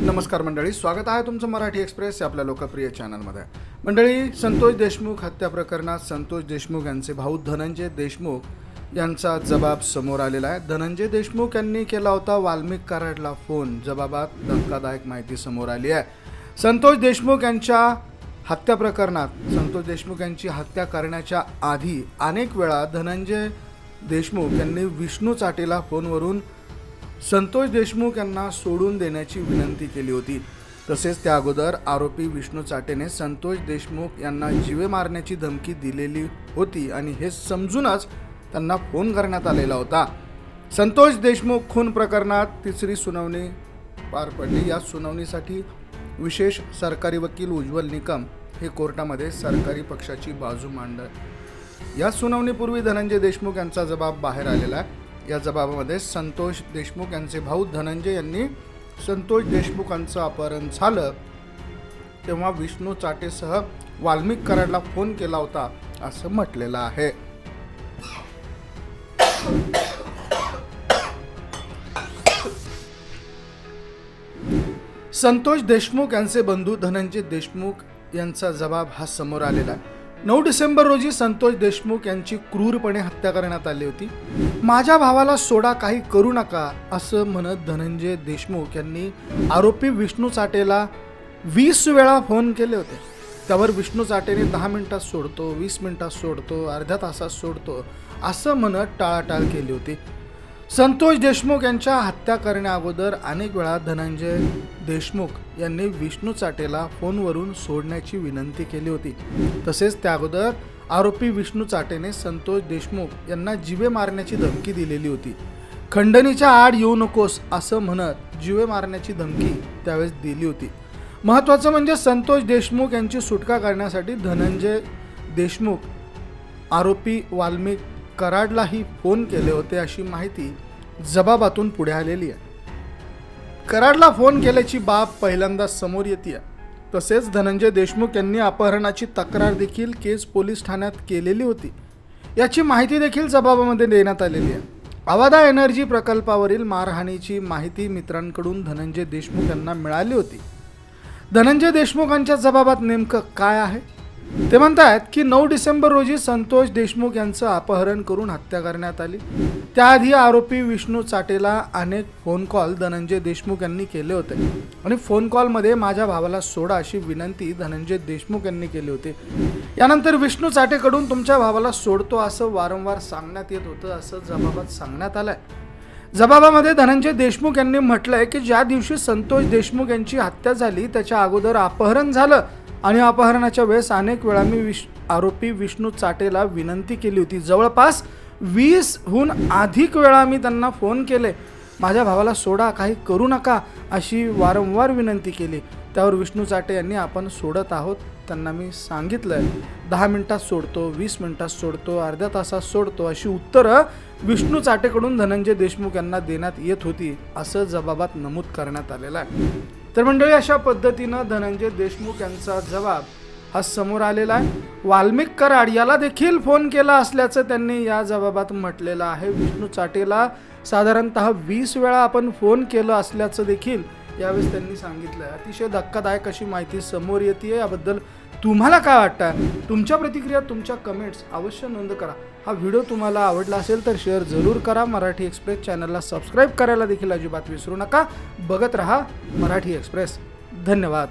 नमस्कार मंडळी स्वागत आहे तुमचं मराठी एक्सप्रेस या आपल्या लोकप्रिय चॅनलमध्ये. मंडळी संतोष देशमुख हत्या प्रकरणात संतोष देशमुख यांचे भाऊ धनंजय देशमुख यांचा जबाब समोर आलेला आहे. धनंजय देशमुख यांनी केला होता वाल्मिक कराडला फोन. जबाबात धक्कादायक माहिती समोर आली आहे. संतोष देशमुख यांच्या हत्या प्रकरणात संतोष देशमुख यांची हत्या करण्याच्या आधी अनेक वेळा धनंजय देशमुख यांनी विष्णू चाटेला फोनवरून संतोष देशमुख यांना सोडून देण्याची विनंती केली होती. तसेच त्या अगोदर आरोपी विष्णू चाटेने संतोष देशमुख यांना जीवे मारण्याची धमकी दिलेली होती आणि हे समजूनच त्यांना फोन करण्यात आलेला होता. संतोष देशमुख खून प्रकरणात तिसरी सुनावणी पार पडली. या सुनावणीसाठी विशेष सरकारी वकील उज्ज्वल निकम हे कोर्टामध्ये सरकारी पक्षाची बाजू मांडत. या सुनावणीपूर्वी धनंजय देशमुख यांचा जबाब बाहेर आलेला आहे. या जबाबामध्ये संतोष देशमुख यांचे भाऊ धनंजय यांनी संतोष देशमुखांचं अपहरण झालं. तेव्हा विष्णू चाटेसह वाल्मिक कराडला फोन केला होता असं म्हटलेलं आहे. संतोष देशमुख यांचे बंधू धनंजय देशमुख यांचा जबाब हा समोर आलेला आहे. नऊ डिसेंबर रोजी संतोष देशमुख यांची क्रूरपणे हत्या करण्यात आली होती. माझ्या भावाला सोडा काही करू नका असं म्हणत धनंजय देशमुख यांनी आरोपी विष्णू चाटेला वीस वेळा फोन केले होते. त्यावर विष्णू चाटेने दहा मिनिटात सोडतो वीस मिनिटात सोडतो अर्ध्या तासात सोडतो असं म्हणत टाळाटाळ केली होती. संतोष देशमुख यांच्या हत्या करण्याअगोदर अनेक वेळा धनंजय देशमुख यांनी विष्णू चाटेला फोनवरून सोडण्याची विनंती केली होती. तसेच त्या अगोदर आरोपी विष्णू चाटेने संतोष देशमुख यांना जिवे मारण्याची धमकी दिलेली होती. खंडणीच्या आड येऊ नकोस असं म्हणत जिवे मारण्याची धमकी त्यावेळेस दिली होती. महत्त्वाचं म्हणजे संतोष देशमुख यांची सुटका करण्यासाठी धनंजय देशमुख आरोपी वाल्मिक कराडलाही फोन केले होते अशी माहिती जबाबातून पुढे आलेली आहे. कराडला फोन केल्याची बाब पहिल्यांदा समोर येते तसेच धनंजय देशमुख यांनी अपहरणाची तक्रार देखील केस पोलीस ठाण्यात केलेली होती. याची माहिती देखील जबाबामध्ये देण्यात आलेली आहे. अवादा एनर्जी प्रकल्पावरील मारहाणीची माहिती मित्रांकडून धनंजय देशमुख यांना मिळाली होती. धनंजय देशमुखांच्या जबाबात नेमकं काय आहे? ते म्हणतायत की नऊ डिसेंबर रोजी संतोष देशमुख यांचं अपहरण करून हत्या करण्यात आली. त्याआधी आरोपी विष्णू चाटेला अनेक फोन कॉल धनंजय देशमुख यांनी केले होते. आणि फोन कॉलमध्ये माझ्या भावाला सोडा अशी विनंती धनंजय देशमुख यांनी केली होती. यानंतर विष्णू चाटेकडून तुमच्या भावाला सोडतो असं वारंवार सांगण्यात येत होतं असं जबाबात सांगण्यात आलंय. जबाबामध्ये धनंजय देशमुख यांनी म्हटलंय की ज्या दिवशी संतोष देशमुख यांची हत्या झाली त्याच्या अगोदर अपहरण झालं. आणि अपहरणाच्या वेळेस अनेक वेळा मी विश आरोपी विष्णू चाटेला विनंती केली होती. जवळपास वीसहून अधिक वेळा मी त्यांना फोन केले. माझ्या भावाला सोडा काही करू नका अशी वारंवार विनंती केली. त्यावर विष्णू चाटे यांनी आपण सोडत आहोत त्यांना मी सांगितलं दहा मिनिटात सोडतो वीस मिनिटात सोडतो अर्ध्या तासात सोडतो अशी उत्तरं विष्णू चाटेकडून धनंजय देशमुख यांना देण्यात येत होती. असं जबाबात नमूद करण्यात आलेलं आहे. तर मंडळी अशा पद्धतीनं धनंजय देशमुख यांचा जबाब हा समोर आलेला आहे. वाल्मिक कराड याला देखील फोन केला असल्याचं त्यांनी या जबाबात म्हटलेलं आहे. विष्णू चाटेला साधारणतः वीस वेळा आपण फोन केलं असल्याचं देखील यावेळेस त्यांनी सांगितलं आहे अतिशय धक्कादायक अशी माहिती समोर येते याबद्दल तुम्हाला काय वाटतं तुमच्या प्रतिक्रिया तुमच्या कमेंट्स अवश्य नोंद करा. हा व्हिडिओ तुम्हाला आवडला असेल तर शेअर जरूर करा. मराठी एक्सप्रेस चॅनलला सबस्क्राईब करायला देखील अजिबात विसरू नका. बघत रहा मराठी एक्सप्रेस धन्यवाद.